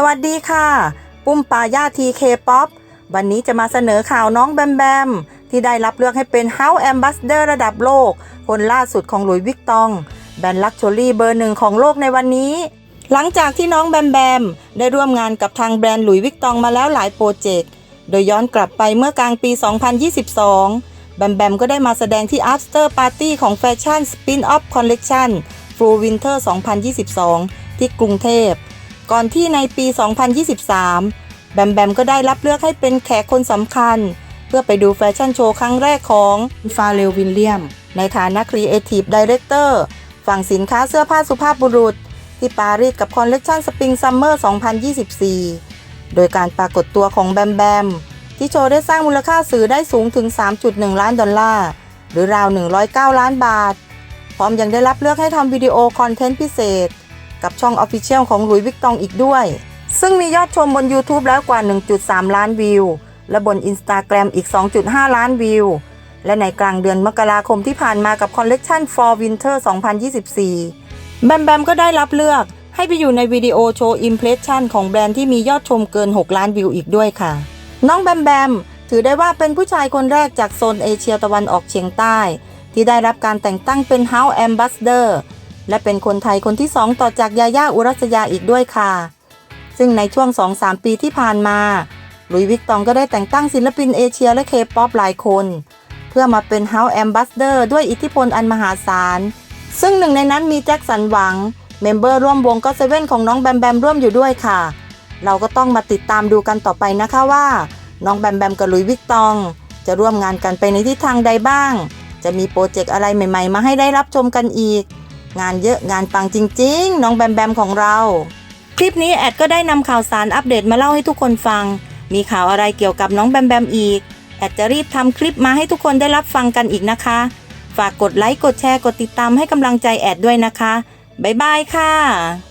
สวัสดีค่ะ ปุ้มปายาทีเคป๊อปวันนี้จะมาเสนอข่าวน้องแบมแบม ที่ได้รับเลือกให้เป็น House Ambassador ระดับโลก คนล่าสุดของหลุยวิกตอง แบรนด์ลักชัวรี่เบอร์หนึ่งของโลกในวันนี้ หลังจากที่น้องแบมแบม ได้ร่วมงานกับทางแบรนด์หลุยวิกตองมาแล้วหลายโปรเจกต์โดยย้อนกลับไปเมื่อกลางปี 2022 แบมแบมก็ได้มาแสดงที่ After Party ของแฟชั่น Spin-off Collection Full Winter 2022 ที่กรุงเทพ ก่อนที่ในปี 2023 แบมแบมก็ได้รับเลือกให้เป็นแขกคนสำคัญ เพื่อไปดูแฟชั่นโชว์ครั้งแรกของฟาเรลวิลเลียม ในฐานะ Creative Director ฝั่งสินค้าเสื้อผ้าสุภาพบุรุษ ที่ปารีสกับคอลเลกชันสปริงซัมเมอร์ 2024 โดยการปรากฏตัวของแบมแบม ที่โชว์ได้สร้างมูลค่าสื่อได้สูงถึง 3.1 ล้านดอลลาร์ หรือราว 109 ล้านบาท พร้อมยังได้รับเลือกให้ทำวิดีโอคอนเทนต์พิเศษ กับช่อง Official ของหลุยส์วิกตองอีกด้วย ซึ่งมียอดชมบน YouTube แล้วกว่า 1.3 ล้านวิว และบน Instagram อีก 2.5 ล้านวิว และในกลางเดือนมกราคมที่ผ่านมากับคอลเลกชัน For Winter 2024 แบมแบมก็ได้รับเลือกให้ไปอยู่ในวิดีโอโชว์อิมเพรสชันของแบรนด์ที่มียอดชมเกิน 6 ล้านวิวอีกด้วยค่ะ น้องแบมแบมถือได้ว่าเป็นผู้ชายคนแรกจากโซนเอเชียตะวันออกเฉียงใต้ ที่ได้รับการแต่งตั้งเป็น House Ambassador และเป็นคนไทยคนที่ 2 ต่อจากยาย่าอุรัสยาอีกด้วยค่ะ ซึ่งในช่วง 2-3 ปีที่ผ่านมาลุยวิกตองก็ได้แต่งตั้งศิลปินเอเชียและเคป๊อปหลายคน เพื่อมาเป็น House Ambassador ด้วยอิทธิพลอันมหาศาล ซึ่งหนึ่งในนั้นมีแจ็คสันหวัง เมมเบอร์ร่วมวงก็เซเว่นของน้องแบมแบมร่วมอยู่ด้วยค่ะ เราก็ต้องมาติดตามดูกันต่อไปนะคะว่า น้องแบมแบมกับลุยวิกตอง จะร่วมงานกันไปในทิศทางใดบ้าง จะมีโปรเจกต์อะไรใหม่ ๆ มาให้ได้รับชมกันอีก งานเยอะงานปังจริง ๆ น้องแบมแบมของเรา คลิปนี้แอดก็ได้นำข่าวสารอัปเดตมาเล่าให้ทุกคนฟัง มีข่าวอะไรเกี่ยวกับน้องแบมแบมอีก แอดจะรีบทำคลิปมาให้ทุกคนได้รับฟังกันอีกนะคะ ฝากกดไลค์กดแชร์กดติดตามให้กำลังใจแอดด้วยนะคะบ๊ายบายค่ะ